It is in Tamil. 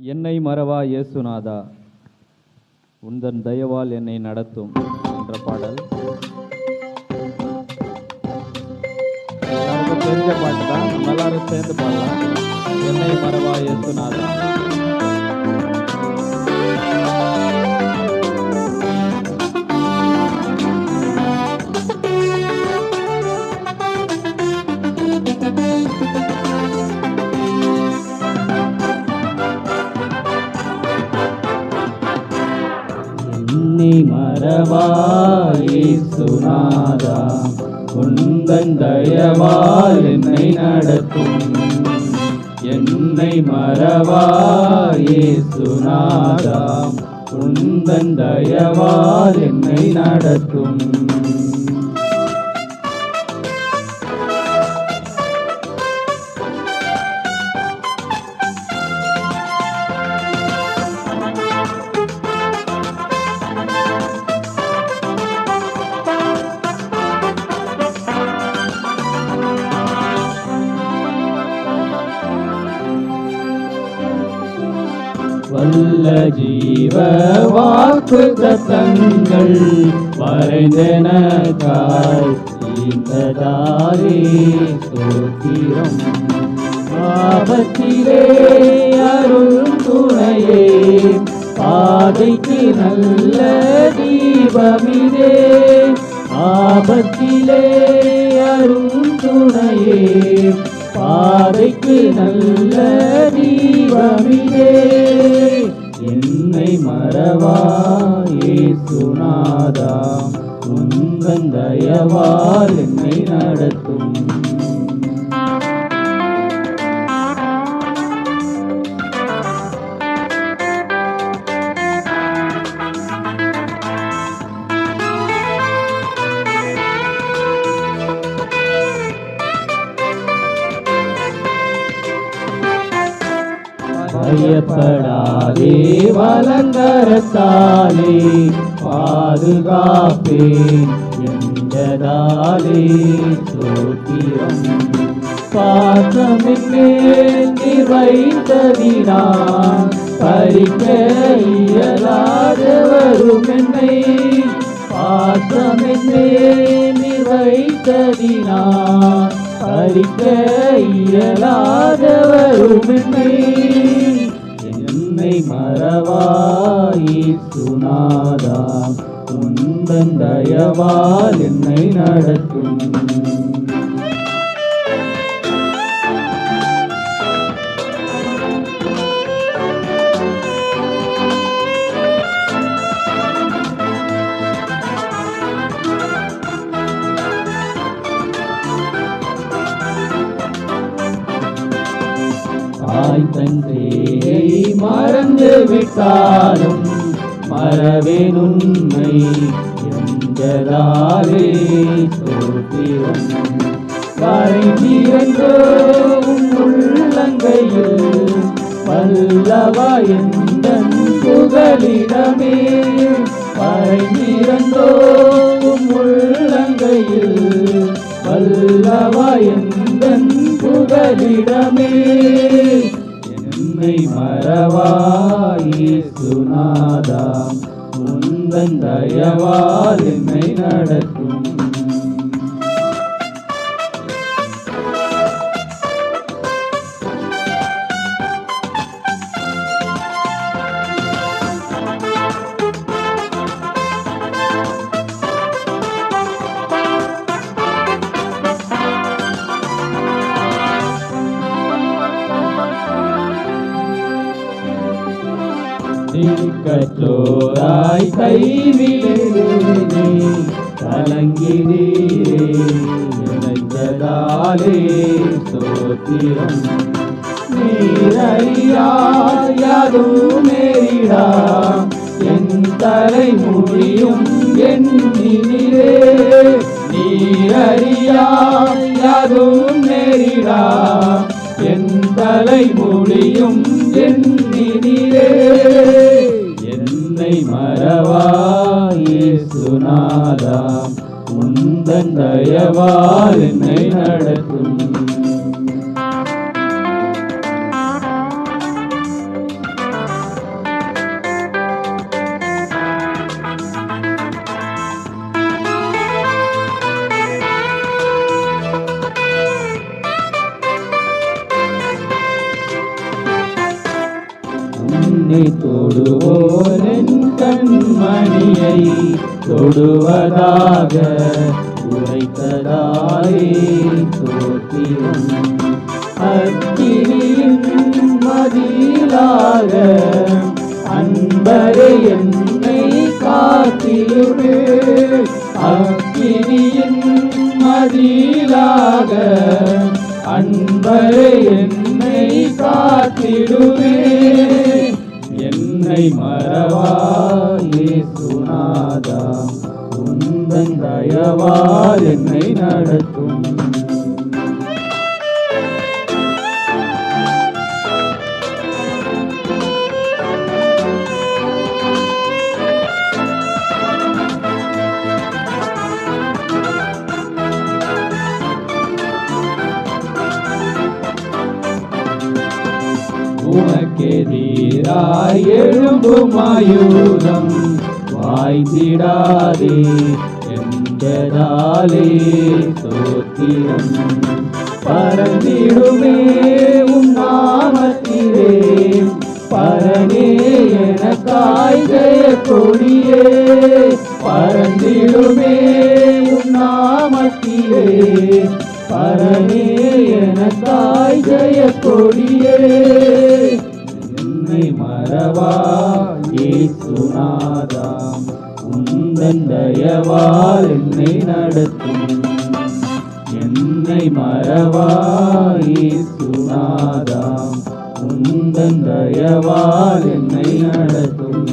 என்னை மறவா இயேசுநாதா? உந்தன் தயவால் என்னை நடத்தும் என்ற பாடல். தெரிஞ்ச பாட்டு தான் நம்ம எல்லாரும் சேர்ந்து பாடலாம். என்னை மறவா இயேசுநாதா? மறவாயே சுனாதா உந்தன் தயவால் என்னை நடத்தும். என்னை மறவாயே சுனாதா உந்தன் தயவால் என்னை நடத்தும். ஜீவ வாக்கு தத்தங்கள் வரைந்தனக்காய் ஈந்ததாரே சோத்திரம் ஆபத்திலே அருள் துணையே பாதைக்கு நல்ல தீபமிதே ஆபத்திலே அருள் துணையே பாதைக்கு நல்ல தீபமிதே என்னை மறவாயே சுனாதா உந்தன் தயவால் என்னை நடத்த பயப்படாதே வலங்கரத்தாலே பாதுகாப்பேன் என்றதாலே சோத்திரம். பாசமின்னே வைத்ததினான் பறிக்க இயலாத வரும் என்னை. பாசமின்னே வைத்ததினான் பறிக்க இயலாத என்னை. என்னை மறவாயே சுனாதா உந்தன் தயவால் என்னை நடத்தும். தாய் தந்தையை மறந்து விட்டாலும் மறவேன் உண்மை என்றதாலே சோத்திரம். வரைந்திருந்தோ உன் உள்ளங்கையில் பல்லவா எந்தன் புகலிடமே. வரைந்திருந்தோ உன் உள்ளங்கையில் பல்லவா எந்தன் புகலிடமே. என்னை மறவா சுனாதா உந்தன் தயவால் என்னை நடத்த. கற்றோராய் கைவிலே கலங்கினீரே நினைத்ததாலே சோத்திரம். நீரையாதும் நேரிடா என் தலை முடியும் என் நீரே நீரையாதும் தயவால் என்னை நடத்தும். உன்னை தொடுவோரின் கண்மணியை தொடுவதாக உரைத்ததாலே தோற்றியும் அக்கினியின் மதிலாக அன்பரை என்னை காத்திடுமே. அக்கினியின் மதிலாக அன்பரை என்னை காத்திடுமே. என்னை மறவாயே சுனாதா உந்தன் தயவால் என்னை நடத்தும். உமக்கே தீராய் எழும்பும் ஆயுதம். வாய்த்திடாதே என்பதாலே சோத்திரம் பறந்திடுமே உன் நாமத்திலே பரனே என ஜெய கொடியே பறந்திடுமே உன் நாமத்திலே உன்னை மறவா ஏசுநாதா உந்தன் தயவால் என்னை நடத்தும்.